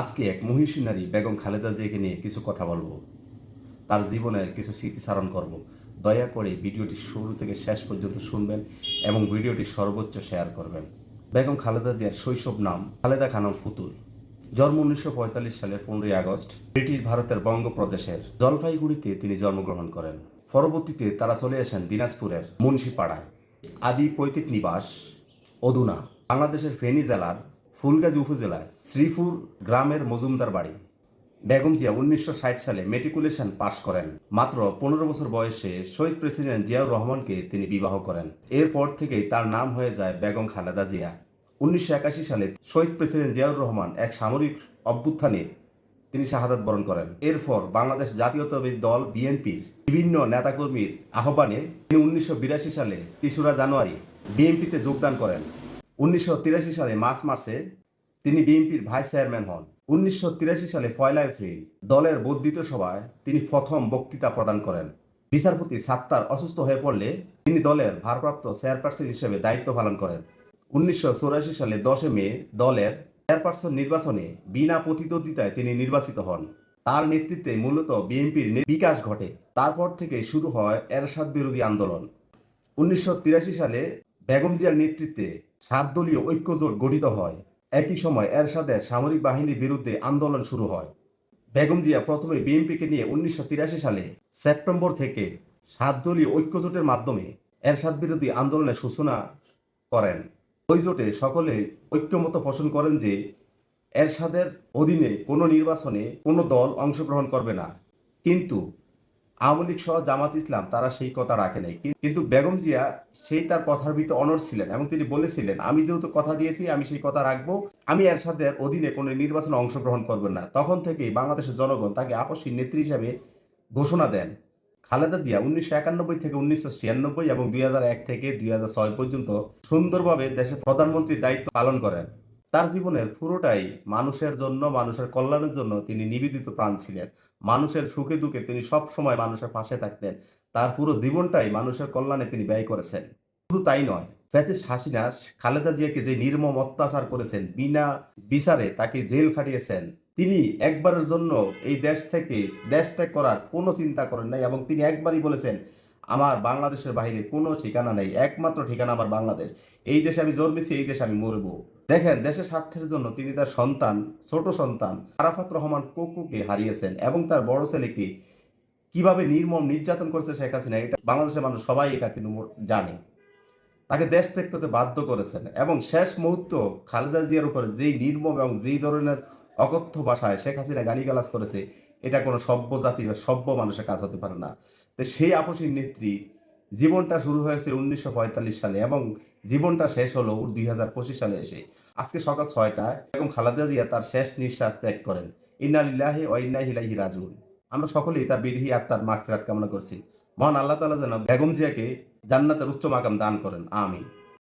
আজকে এক মহিষী নারী বেগম খালেদা জিয়াকে নিয়ে কিছু কথা বলব। তার জীবনের কিছু স্মৃতিচারণ করব। দয়া করে ভিডিওটি শুরু থেকে শেষ পর্যন্ত শুনবেন এবং ভিডিওটি সর্বোচ্চ শেয়ার করবেন। বেগম খালেদা জিয়ার শৈশব নাম খালেদা খানম ফুতুল। জন্ম উনিশশো পঁয়তাল্লিশ সালের পনেরোই আগস্ট, ব্রিটিশ ভারতের বঙ্গপ্রদেশের জলপাইগুড়িতে তিনি জন্মগ্রহণ করেন। পরবর্তীতে তারা চলে আসেন দিনাজপুরের মুন্সিপাড়ায়। আদি পৈতৃক নিবাস, অদুনা, বাংলাদেশের ফেনী জেলার ফুলগাজী উপজেলায় শ্রীপুর গ্রামের মজুমদার বাড়ি। বেগম জিয়া উনিশশো ষাট সালে মেট্রিকুলেশন পাশ করেন। মাত্র পনেরো বছর বয়সে শহীদ প্রেসিডেন্ট জিয়াউর রহমানকে তিনি বিবাহ করেন। এরপর থেকেই তার নাম হয়ে যায় বেগম খালেদা জিয়া। উনিশশো একাশি সালে শহীদ প্রেসিডেন্ট জিয়াউর রহমান এক সামরিক অভ্যুত্থানে তিনি শাহাদাত বরণ করেন। এরপর বাংলাদেশ জাতীয়তাবাদী দল বিএনপির বিভিন্ন নেতাকর্মীর আহ্বানে তিনি উনিশশো বিরাশি সালে তেসরা জানুয়ারি বিএনপিতে যোগদান করেন। উনিশশো তিরাশি সালে মার্চ মাসে তিনি বিএনপির ভাইস চেয়ারম্যান হন। উনিশশো তিরাশি সালে পয়লা এপ্রিল দলের বর্ধিত সভায় তিনি প্রথম বক্তৃতা প্রদান করেন। বিচারপতি সাত্তার অসুস্থ হয়ে পড়লে তিনি দলের ভারপ্রাপ্ত চেয়ারপারসন হিসেবে দায়িত্ব পালন করেন। উনিশশো সালে দশে মে দলের চেয়ারপারসন নির্বাচনে বিনা প্রতিদ্বন্দ্বিতায় তিনি নির্বাচিত হন। তার নেতৃত্বে মূলত বিএনপির বিকাশ ঘটে। তারপর থেকে শুরু হয় এরশাদ বিরোধী আন্দোলন। উনিশশো তিরাশি সালে বেগম জিয়ার নেতৃত্বে সাত দলীয় ঐক্যজোট গঠিত হয়। একই সময় এরশাদের সামরিক বাহিনীর বিরুদ্ধে আন্দোলন শুরু হয়। বেগম জিয়া প্রথমে বিএনপিকে নিয়ে উনিশশো তিরাশি সালে সেপ্টেম্বর থেকে সাত দলীয় ঐক্যজোটের মাধ্যমে এরশাদ বিরোধী আন্দোলনের সূচনা করেন। ওই জোটে সকলে ঐক্যমত পোষণ করেন যে এরশাদের অধীনে কোনো নির্বাচনে কোনো দল অংশগ্রহণ করবে না। কিন্তু আওয়ামী লীগ সহ জামাত ইসলাম, তারা সেই কথা রাখে নাই। কিন্তু বেগম জিয়া সেই তার কথার ভিতরে অনর ছিলেন এবং তিনি বলেছিলেন, আমি যেহেতু কথা দিয়েছি, আমি সেই কথা রাখব। আমি এর সাথে অধীনে কোনো নির্বাচনে অংশগ্রহণ করবেন না। তখন থেকেই বাংলাদেশের জনগণ তাকে আপসী নেত্রী হিসাবে ঘোষণা দেন। খালেদা জিয়া উনিশশো একানব্বই থেকে উনিশশো ছিয়ানব্বই এবং দুই হাজার এক থেকে দুই হাজার ছয় পর্যন্ত সুন্দরভাবে দেশের প্রধানমন্ত্রীর দায়িত্ব পালন করেন। তার জীবনের পুরোটাই মানুষের জন্য, মানুষের কল্যাণের জন্য তিনি নিবেদিত প্রাণ ছিলেন। মানুষের সুখে দুঃখে তিনি সব সময় মানুষের পাশে থাকতেন। তার পুরো জীবনটাই মানুষের কল্যাণে তিনি ব্যয় করেছেন। শুধু তাই নয়, ফ্যাসিস্ট হাসিনা খালেদা জিয়াকে যে নির্মম অত্যাচার করেছেন, বিনা বিচারে তাকে জেল খাটিয়েছেন, তিনি একবারের জন্য এই দেশ থেকে, দেশ ত্যাগ করার কোনো চিন্তা করেন নাই এবং তিনি একবারই বলেছেন আমার বাংলাদেশের বাইরে কোনো ঠিকানা নেই, একমাত্র ঠিকানা আমার বাংলাদেশ। এই দেশে আমি জন্মেছি, এই দেশে আমি মরব। দেখেন, দেশের স্বার্থের জন্য তিনি তার সন্তান, ছোট সন্তান, আরাফাত রহমান কোকুকে হারিয়েছেন এবং তার বড় ছেলেকে কীভাবে নির্মম নির্যাতন করেছে শেখ হাসিনা, এটা বাংলাদেশের মানুষ সবাই এটা কিন্তু জানে। তাকে দেশ ত্যাগ করতে বাধ্য করেছেন এবং শেষ মুহূর্ত খালেদা জিয়ার উপরে যেই নির্মম এবং যেই ধরনের অকথ্য ভাষায় শেখ হাসিনা গালিগালাজ করেছে, এটা কোনো সভ্য জাতির সভ্য মানুষের কাজ হতে পারে না। তো সেই আপসীর নেত্রী জীবনটা শুরু হয়েছে উনিশশো পঁয়তাল্লিশ সালে এবং জীবনটা শেষ হলো দুই হাজার পঁচিশ সালে এসে। আজকে সকাল ছয়টায় এবং খালাদা জিয়া তার শেষ নিঃশ্বাস ত্যাগ করেন। ইন্নালিল্লাহি ও ইন্নাহিলাহি রাজুন আমরা সকলেই তার বিদেহী আত্মার মাগফিরাত কামনা করছি। মহান আল্লাহ তালা যেন বেগম জিয়াকে জান্নাতের উচ্চ মাকাম দান করেন। আমিন।